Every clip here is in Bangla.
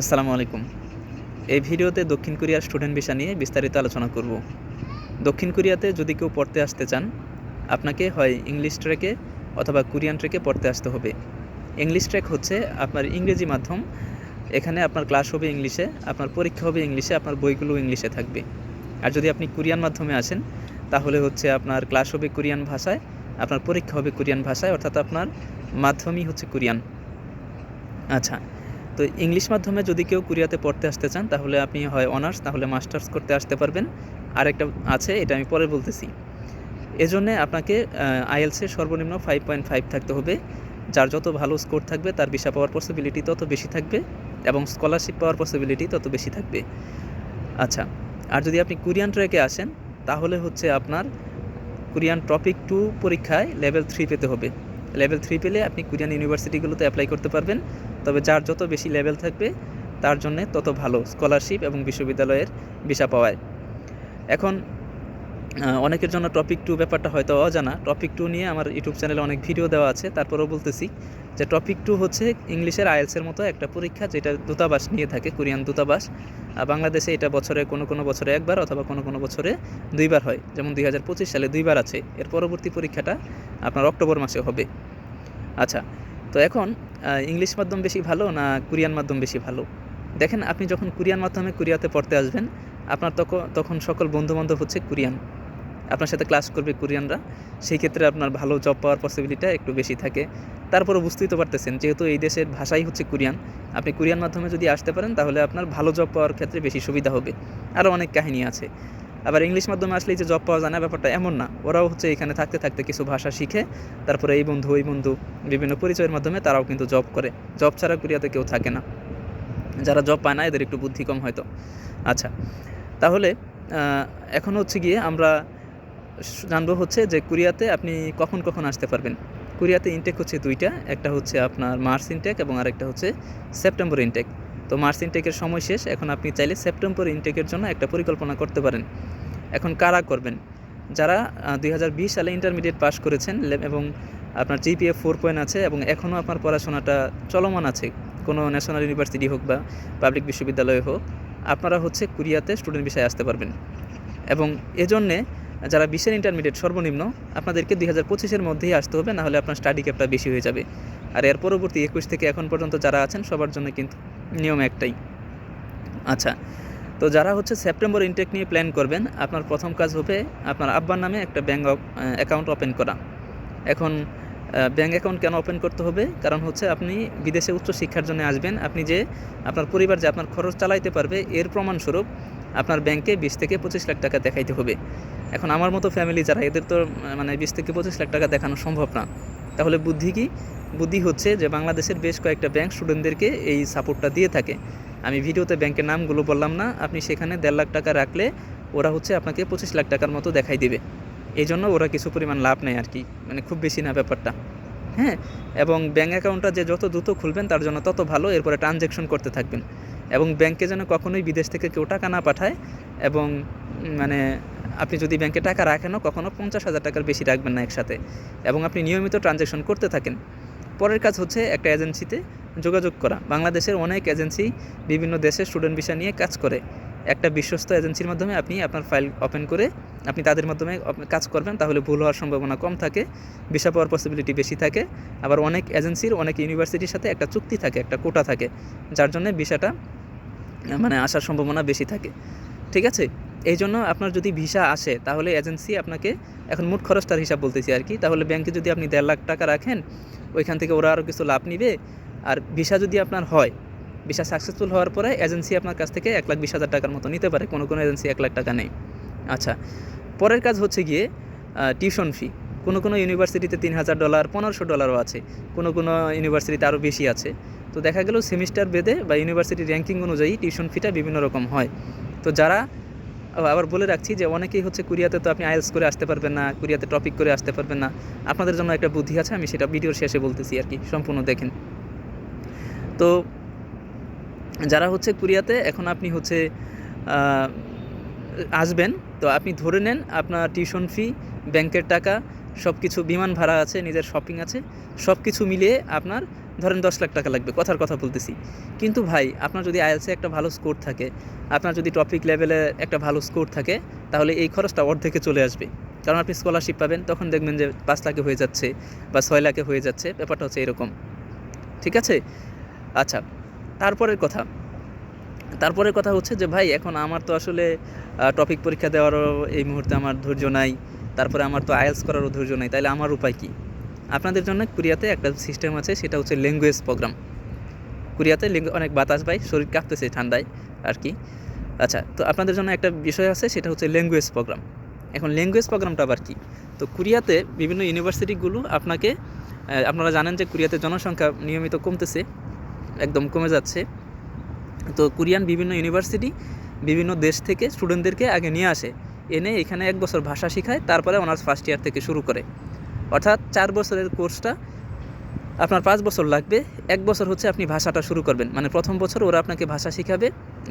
আসসালামু আলাইকুম। এই ভিডিওতে দক্ষিণ কোরিয়ার স্টুডেন্ট ভিসা নিয়ে বিস্তারিত আলোচনা করব। দক্ষিণ কোরিয়াতে যদি কেউ পড়তে আসতে চান, আপনাকে হয় ইংলিশ ট্র্যাকে অথবা কোরিয়ান ট্র্যাকে পড়তে আসতে হবে। ইংলিশ ট্র্যাক হচ্ছে আপনার ইংরেজি মাধ্যম। এখানে আপনার ক্লাস হবে ইংলিশে, আপনার পরীক্ষা হবে ইংলিশে, আপনার বইগুলো ইংলিশে থাকবে। আর যদি আপনি কোরিয়ান মাধ্যমে আসেন, তাহলে হচ্ছে আপনার ক্লাস হবে কোরিয়ান ভাষায়, আপনার পরীক্ষা হবে কোরিয়ান ভাষায়, অর্থাৎ আপনার মাধ্যমই হচ্ছে কোরিয়ান। আচ্ছা তো ইংলিশ মাধ্যমে যদি কেউ কোরিয়াতে পড়তে আসতে চান, তাহলে আপনি হয় অনার্স, তাহলে মাস্টার্স করতে আসতে পারবেন। আরেকটা আছে, এটা আমি পরে বলতেছি। এজন্যে আপনাকে আইএলসের সর্বনিম্ন ফাইভ পয়েন্ট ফাইভ থাকতে হবে। যার যত ভালো স্কোর থাকবে, তার ভিসা পাওয়ার পসিবিলিটি তত বেশি থাকবে এবং স্কলারশিপ পাওয়ার পসিবিলিটি তত বেশি থাকবে। আচ্ছা আর যদি আপনি কোরিয়ান ট্র্যাকে আসেন, তাহলে হচ্ছে আপনার কোরিয়ান টপিক টু পরীক্ষায় লেভেল থ্রি পেতে হবে। লেভেল থ্রি পেলে আপনি কোরিয়ান ইউনিভার্সিটিগুলোতে অ্যাপ্লাই করতে পারবেন। তবে যার যত বেশি লেভেল থাকবে, তার জন্যে তত ভালো স্কলারশিপ এবং বিশ্ববিদ্যালয়ের ভিসা পাওয়ায়। এখন অনেকের জন্য টপিক টু ব্যাপারটা হয়তো অজানা। টপিক টু নিয়ে আমার ইউটিউব চ্যানেলে অনেক ভিডিও দেওয়া আছে, তারপরেও বলতেছি যে টপিক টু হচ্ছে ইংলিশের আইএলসের মতো একটা পরীক্ষা যেটা দূতাবাস নিয়ে থাকে, কোরিয়ান দূতাবাস। আর বাংলাদেশে এটা বছরে কোনো কোনো বছরে একবার অথবা কোনো কোনো বছরে দুইবার হয়। যেমন দুই হাজার পঁচিশ সালে দুইবার আছে। এর পরবর্তী পরীক্ষাটা আপনার অক্টোবর মাসে হবে। আচ্ছা তো এখন ইংলিশ মাধ্যম বেশি ভালো না কোরিয়ান মাধ্যম বেশি ভালো? দেখেন, আপনি যখন কোরিয়ান মাধ্যমে কোরিয়াতে পড়তে আসবেন, আপনার তখন তখন সকল বন্ধুবান্ধব হচ্ছে কোরিয়ান। আপনার সাথে ক্লাস করবে কোরিয়ানরা, সেই ক্ষেত্রে আপনার ভালো জব পাওয়ার পসিবিলিটা একটু বেশি থাকে। তারপরে বুঝতেই তো পারতেছেন, যেহেতু এই দেশের ভাষাই হচ্ছে কোরিয়ান, আপনি কোরিয়ান মাধ্যমে যদি আসতে পারেন, তাহলে আপনার ভালো জব পাওয়ার ক্ষেত্রে বেশি সুবিধা হবে। আরও অনেক কাহিনী আছে। আবার ইংলিশ মাধ্যমে আসলেই যে জব পাওয়া যায় না, ব্যাপারটা এমন না। ওরাও হচ্ছে এখানে থাকতে থাকতে কিছু ভাষা শিখে, তারপরে এই বন্ধু, ওই বন্ধু বিভিন্ন পরিচয়ের মাধ্যমে তারাও কিন্তু জব করে। জব ছাড়া কোরিয়াতে কেউ থাকে না। যারা জব পায় না, এদের একটু বুদ্ধি কম হয়তো। আচ্ছা তাহলে এখন হচ্ছে গিয়ে আমরা জানব হচ্ছে যে কোরিয়াতে আপনি কখন কখন আসতে পারবেন। কোরিয়াতে ইনটেক হচ্ছে দুইটা, একটা হচ্ছে আপনার মার্চ ইনটেক এবং আরেকটা হচ্ছে সেপ্টেম্বর ইনটেক তো মার্চ ইনটেকের সময় শেষ, এখন আপনি চাইলে সেপ্টেম্বর ইনটেকের জন্য একটা পরিকল্পনা করতে পারেন। এখন কারা করবেন? যারা দুই হাজার বিশ সালে ইন্টারমিডিয়েট পাস করেছেন এবং আপনার জিপিএফ ফোর পয়েন্ট আছে, এবং এখনও আপনার পড়াশোনাটা চলমান আছে, কোনো ন্যাশনাল ইউনিভার্সিটি হোক বা পাবলিক বিশ্ববিদ্যালয় হোক, আপনারা হচ্ছে কোরিয়াতে স্টুডেন্ট বিষয়ে আসতে পারবেন। এবং এজন্যে যারা বিশের ইন্টারমিডিয়েট সর্বনিম্ন, আপনাদেরকে দুই হাজার পঁচিশের মধ্যেই আসতে হবে, নাহলে আপনার স্টাডি ক্যাপটা বেশি হয়ে যাবে। আর এর পরবর্তী একুশ থেকে এখন পর্যন্ত যারা আছেন, সবার জন্য কিন্তু নিয়ম একটাই। আচ্ছা তো যারা হচ্ছে সেপ্টেম্বর ইনটেক নিয়ে প্ল্যান করবেন, আপনার প্রথম কাজ হবে আপনার আব্বার নামে একটা ব্যাঙ্ক অ্যাকাউন্ট ওপেন করা। এখন ব্যাঙ্ক অ্যাকাউন্ট কেন ওপেন করতে হবে? কারণ হচ্ছে আপনি বিদেশে উচ্চ শিক্ষার জন্য আসবেন। আপনি যে, আপনার পরিবার যে আপনার খরচ চালাইতে পারবে, এর প্রমাণস্বরূপ আপনার ব্যাংকে বিশ থেকে পঁচিশ লাখ টাকা দেখাইতে হবে। এখন আমার মতো ফ্যামিলি যারা, এদের তো মানে বিশ থেকে পঁচিশ লাখ টাকা দেখানো সম্ভব না। তাহলে বুদ্ধি কি? বুদ্ধি হচ্ছে যে বাংলাদেশের বেশ কয়েকটা ব্যাংক স্টুডেন্টদেরকে এই সাপোর্টটা দিয়ে থাকে। আমি ভিডিওতে ব্যাংকের নামগুলো বললাম না, আপনি সেখানে দেড় লাখ টাকা রাখলে ওরা হচ্ছে আপনাকে পঁচিশ লাখ টাকার মতো দেখাই দেবে। এই জন্য ওরা কিছু পরিমাণ লাভ নেয় আর কি মানে খুব বেশি না ব্যাপারটা। হ্যাঁ এবং ব্যাঙ্ক অ্যাকাউন্টটা যে যত দ্রুত খুলবেন, তার জন্য তত ভালো, এরপরে ট্রানজ্যাকশন করতে থাকবেন। এবং ব্যাংকে যেন কখনোই বিদেশ থেকে কেউ টাকা না পাঠায়, এবং মানে আপনি যদি ব্যাংকে টাকা রাখেনও কখনও পঞ্চাশ হাজার টাকার বেশি রাখবেন না একসাথে। এবং আপনি নিয়মিত ট্রানজ্যাকশন করতে থাকেন। পরের কাজ হচ্ছে একটা এজেন্সিতে যোগাযোগ করা। বাংলাদেশের অনেক এজেন্সি বিভিন্ন দেশে স্টুডেন্ট ভিসা নিয়ে কাজ করে। একটা বিশ্বস্ত এজেন্সির মাধ্যমে আপনি আপনার ফাইল ওপেন করে আপনি তাদের মাধ্যমে কাজ করবেন, তাহলে ভুল হওয়ার সম্ভাবনা কম থাকে, ভিসা পাওয়ার পসিবিলিটি বেশি থাকে। আবার অনেক এজেন্সির, অনেক ইউনিভার্সিটির সাথে একটা চুক্তি থাকে, একটা কোটা থাকে, যার জন্য ভিসাটা মানে আসার সম্ভাবনা বেশি থাকে। ঠিক আছে? এই জন্য আপনার যদি ভিসা আসে, তাহলে এজেন্সি আপনাকে এখন মোট খরচটার হিসাব বলতেছি আর কি। তাহলে ব্যাংকে যদি আপনি দেড় লাখ টাকা রাখেন, ওইখান থেকে ওরা আরও কিছু লাভ নিবে। আর ভিসা যদি আপনার হয়, ভিসা সাকসেসফুল হওয়ার পরে এজেন্সি আপনার কাছ থেকে এক লাখ বিশ হাজার টাকার মতো নিতে পারে, কোনো কোনো এজেন্সি এক লাখ টাকা নেই। আচ্ছা পরের কাজ হচ্ছে গিয়ে টিউশন ফি কোনো কোনো ইউনিভার্সিটিতে তিন হাজার ডলার, পনেরোশো ডলারও আছে। কোনো কোনো ইউনিভার্সিটিতে আরও বেশি আছে। তো দেখা গেল সেমিস্টার বেদে বা ইউনিভার্সিটি র্যাঙ্কিং অনুযায়ী টিউশন ফিটা বিভিন্ন রকম হয়। তো যারা আবার বলে রাখছি যে অনেকেই হচ্ছে কোরিয়াতে তো আপনি আইএলস করে আসতে পারবেন না, কোরিয়াতে টপিক করে আসতে পারবেন না। আপনাদের জন্য একটা বুদ্ধি আছে, আমি সেটা ভিডিওর শেষে বলতেছি আর কি, সম্পূর্ণ দেখেন। তো যারা হচ্ছে কোরিয়াতে এখন আপনি হচ্ছে আসবেন, তো আপনি ধরে নেন আপনার টিউশন ফি ব্যাংকের টাকা সব কিছু বিমান ভাড়া আছে, নিজের শপিং আছে সব কিছু মিলিয়ে আপনার ধরেন দশ লাখ টাকা লাগবে, কথার কথা বলতেছি। কিন্তু ভাই, আপনার যদি আইএলসে একটা ভালো স্কোর থাকে, আপনার যদি টপিক লেভেলে একটা ভালো স্কোর থাকে, তাহলে এই খরচটা অর্ধেকে চলে আসবে। কারণ আপনি স্কলারশিপ পাবেন, তখন দেখবেন যে পাঁচ লাখে হয়ে যাচ্ছে বা ছয় লাখে হয়ে যাচ্ছে, ব্যাপারটা হচ্ছে এরকম। ঠিক আছে? আচ্ছা তারপরের কথা। তারপরের কথা হচ্ছে যে ভাই, এখন আমার তো আসলে টপিক পরীক্ষা দেওয়ারও এই মুহূর্তে আমার ধৈর্য নাই, তারপরে আমার তো আইএলস করারও ধৈর্য নাই তাহলে আমার উপায় কী? আপনাদের জন্য কোরিয়াতে একটা সিস্টেম আছে, সেটা হচ্ছে ল্যাঙ্গুয়েজ প্রোগ্রাম কোরিয়াতে অনেক বাতাস পাই শরীর কাঁপতেছে ঠান্ডায় আর কি আচ্ছা তো আপনাদের জন্য একটা বিষয় আছে, সেটা হচ্ছে ল্যাঙ্গুয়েজ প্রোগ্রাম এখন ল্যাঙ্গুয়েজ প্রোগ্রামটা আবার কি? তো কোরিয়াতে বিভিন্ন ইউনিভার্সিটিগুলো আপনাকে আপনারা জানেন যে কোরিয়াতে জনসংখ্যা নিয়মিত কমতেছে, একদম কমে যাচ্ছে। তো কোরিয়ান বিভিন্ন ইউনিভার্সিটি বিভিন্ন দেশ থেকে স্টুডেন্টদেরকে আগে নিয়ে আসে। এনে এখানে এক বছর ভাষা শেখায়, তারপরে অনার্স ফার্স্ট ইয়ার থেকে শুরু করে। অর্থাৎ চার বছরের কোর্সটা আপনার পাঁচ বছর লাগবে। এক বছর হচ্ছে আপনি ভাষাটা শুরু করবেন। মানে প্রথম বছর ওরা আপনাকে ভাষা শিখাবে।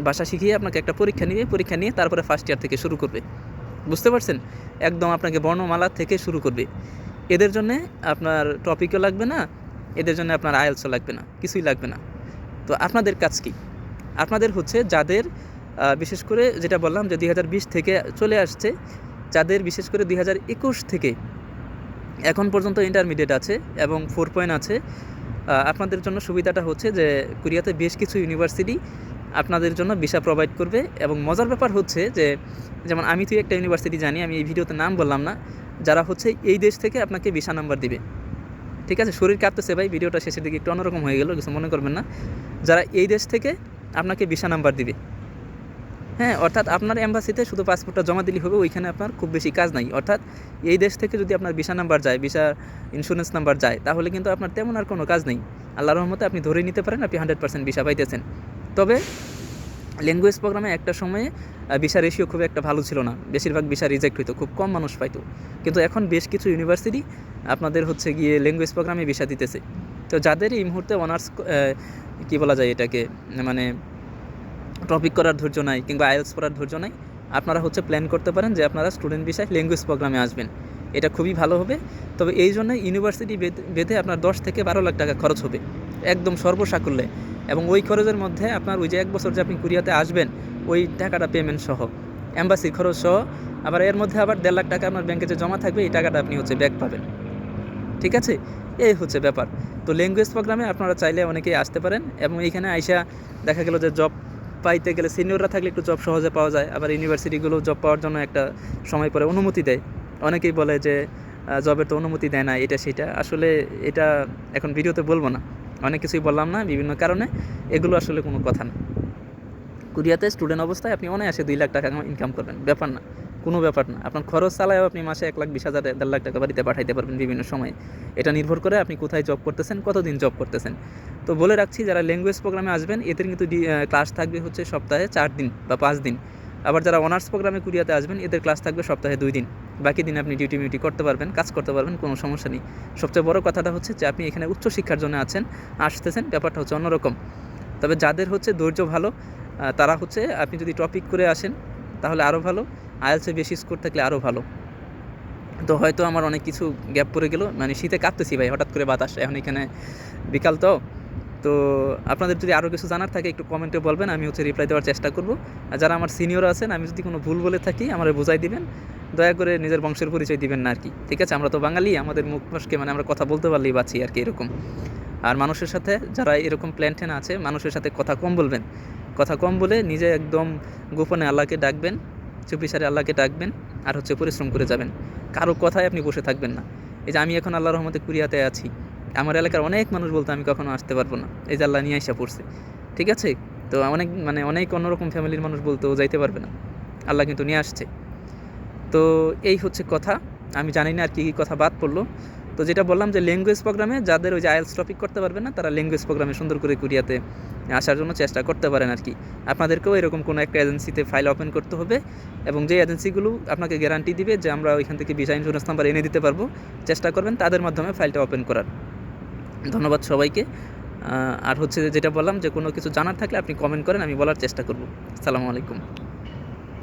ভাষা শিখিয়ে আপনাকে একটা পরীক্ষা নিবে পরীক্ষা নিয়ে তারপরে ফার্স্ট ইয়ার থেকে শুরু করবে। বুঝতে পারছেন? একদম আপনাকে বর্ণমালা থেকে শুরু করবে। এদের জন্যে আপনার টপিকও লাগবে না, এদের জন্য আপনার আয়েলসও লাগবে না, কিছুই লাগবে না। তো আপনাদের কাজ কি? আপনাদের হচ্ছে যাদের বিশেষ করে যেটা বললাম যে দু হাজার বিশ থেকে চলে আসছে, যাদের বিশেষ করে দুই হাজার একুশ থেকে এখন পর্যন্ত ইন্টারমিডিয়েট আছে এবং ফোর পয়েন্ট আছে। আপনাদের জন্য সুবিধাটা হচ্ছে যে কোরিয়াতে বেশ কিছু ইউনিভার্সিটি আপনাদের জন্য ভিসা প্রোভাইড করবে এবং মজার ব্যাপার হচ্ছে যে, যেমন আমি তুই একটা ইউনিভার্সিটি জানি, আমি এই ভিডিওতে নাম বললাম না, যারা হচ্ছে এই দেশ থেকে আপনাকে ভিসা নাম্বার দিবে। ঠিক আছে? শরীর কাঁপতেছে ভাই, ভিডিওটা শেষের দিকে একটু অন্যরকম হয়ে গেল, কিছু মনে করবেন না। যারা এই দেশ থেকে আপনাকে ভিসা নাম্বার দিবে। হ্যাঁ অর্থাৎ আপনার এম্বাসিতে শুধু পাসপোর্টটা জমা দিলেই হবে, ওইখানে আপনার খুব বেশি কাজ নাই। অর্থাৎ এই দেশ থেকে যদি আপনার ভিসা নাম্বার যায়, ভিসা ইন্স্যুরেন্স নাম্বার যায়, তাহলে কিন্তু আপনার তেমন আর কোনো কাজ নেই। আল্লাহ রহমতে আপনি ধরে নিতে পারেন, আপনি হান্ড্রেড পার্সেন্ট ভিসা পাইতেছেন। তবে ল্যাঙ্গুয়েজ প্রোগ্রামে একটা সময়ে ভিসা রেশিও খুব একটা ভালো ছিল না। বেশিরভাগ ভিসা রিজেক্ট হইতো, খুব কম মানুষ পাইতো। কিন্তু এখন বেশ কিছু ইউনিভার্সিটি আপনাদের হচ্ছে গিয়ে ল্যাঙ্গুয়েজ প্রোগ্রামে ভিসা দিতেছে। তো যাদের এই মুহূর্তে অনার্স কী বলা যায় এটাকে মানে টপিক করার ধৈর্য নাই কিংবা আইএলস পড়ার ধৈর্য নাই। আপনারা হচ্ছে প্ল্যান করতে পারেন যে আপনারা স্টুডেন্ট বিষয় ল্যাঙ্গুয়েজ প্রোগ্রামে আসবেন। এটা খুবই ভালো হবে। তবে এই জন্য ইউনিভার্সিটি বেঁধে আপনার দশ থেকে বারো লাখ টাকা খরচ হবে। একদম সর্বসাকুল্যে। এবং ওই খরচের মধ্যে আপনার ওই যে এক বছর যে আপনি কোরিয়াতে আসবেন, ওই টাকাটা পেমেন্ট সহ অ্যাম্বাসির খরচ সহ, আবার এর মধ্যে আবার দেড় লাখ টাকা আপনার ব্যাংকে যে জমা থাকবে, এই টাকাটা আপনি হচ্ছে ব্যাক পাবেন। ঠিক আছে? এই হচ্ছে ব্যাপার। তো ল্যাঙ্গুয়েজ প্রোগ্রামে আপনারা চাইলে অনেকেই আসতে পারেন। এবং এইখানে আইসা দেখা গেল যে জব পাইতে গেলে সিনিয়ররা থাকলে একটু জব সহজে পাওয়া যায়, আবার ইউনিভার্সিটিগুলো জব পাওয়ার জন্য একটা সময় পরে অনুমতি দেয়। অনেকেই বলে যে জবের তো অনুমতি দেয় না, এটা সেটা। আসলে এটা এখন ভিডিওতে বলব না। অনেক কিছুই বললাম না, বিভিন্ন কারণে। এগুলো আসলে কোনো কথা না। কোরিয়াতে স্টুডেন্ট অবস্থায় আপনি অনেক আসে দুই লাখ টাকা ইনকাম করবেন, ব্যাপার না। কোনো ব্যাপার না। আপনার খরচ চালায় আপনি মাসে এক লাখ, বিশ হাজার, দেড় লাখ টাকা বাড়িতে পাঠাইতে পারবেন বিভিন্ন সময়ে। এটা নির্ভর করে আপনি কোথায় জব করতেছেন, কতদিন জব করতেছেন। তো বলে রাখছি, যারা ল্যাঙ্গুয়েজ প্রোগ্রামে আসবেন, এদের কিন্তু ক্লাস থাকবে হচ্ছে সপ্তাহে চার দিন বা পাঁচ দিন। আবার যারা অনার্স প্রোগ্রামে কুরিয়াতে আসবেন, এদের ক্লাস থাকবে সপ্তাহে দুই দিন। বাকি দিন আপনি ডিউটি মিউটি করতে পারবেন, কাজ করতে পারবেন, কোনো সমস্যা নেই। সবচেয়ে বড় কথাটা হচ্ছে যে, আপনি এখানে উচ্চশিক্ষার জন্য আছেন, আসতেছেন, ব্যাপারটা হচ্ছে অন্যরকম। তবে যাদের হচ্ছে ধৈর্য ভালো তারা হচ্ছে, আপনি যদি টপিক করে আসেন, তাহলে আরও ভালো। আইএলসে বেশি স্কোর থাকলে আরও ভালো। তো হয়তো আমার অনেক কিছু গ্যাপ পড়ে গেলো। মানে শীতে কাঁপতেছি ভাই, হঠাৎ করে বাতাস। এখন এখানে বিকাল তো। তো আপনাদের যদি আরও কিছু জানার থাকে, একটু কমেন্টে বলবেন, আমি হচ্ছে রিপ্লাই দেওয়ার চেষ্টা করব। আর যারা আমার সিনিয়র আছেন, আমি যদি কোনো ভুল বলে থাকি, আমার বোঝাই দিবেন। দয়া করে নিজের বংশের পরিচয় দিবেন না আর কি। ঠিক আছে? আমরা তো বাঙালি, আমাদের মুখ ফসকে মানে আমরা কথা বলতে পারলেই বাঁচি আর কি এরকম। আর মানুষের সাথে যারা এরকম প্ল্যান ট্যান আছে, মানুষের সাথে কথা কম বলবেন। কথা কম বলে নিজে একদম গোপনে আল্লাহকে ডাকবেন। চুপিসারে আল্লাহকে ডাকবেন আর হচ্ছে পরিশ্রম করে যাবেন। কারও কথায় আপনি বসে থাকবেন না। এই যে আমি এখন আল্লাহ রহমতে কুরিয়াতে আছি, আমার এলাকার অনেক মানুষ বলতে আমি কখনো আসতে পারব না। এই যে আল্লাহ নিয়ে আসা পড়ছে, ঠিক আছে? তো অনেক মানে অনেক অন্যরকম ফ্যামিলির মানুষ বলতেও যাইতে পারবে না। আল্লাহ কিন্তু নিয়ে আসছে। তো এই হচ্ছে কথা। আমি জানি না আর কি কী কথা বাদ পড়ল। তো যেটা বললাম যে ল্যাঙ্গুয়েজ প্রোগ্রামে যাদের ওই যে আইএলস টপিক করতে পারবে না, তারা ল্যাঙ্গুয়েজ প্রোগ্রামে সুন্দর করে কুরিয়াতে আসার জন্য চেষ্টা করতে পারেন আর কি আপনাদেরকেও এরকম কোনো একটা এজেন্সিতে ফাইল ওপেন করতে হবে এবং যে এজেন্সিগুলো আপনাকে গ্যারান্টি দিবে যে আমরা ওইখান থেকে ভিসা ইন্স্যুরেন্স নাম্বার এনে দিতে পারব, চেষ্টা করবেন তাদের মাধ্যমে ফাইলটা ওপেন করার। ধন্যবাদ সবাইকে। আর হচ্ছে যেটা বললাম যে কোনো কিছু জানার থাকলে আপনি কমেন্ট করেন, আমি বলার চেষ্টা করব। আসসালামু আলাইকুম।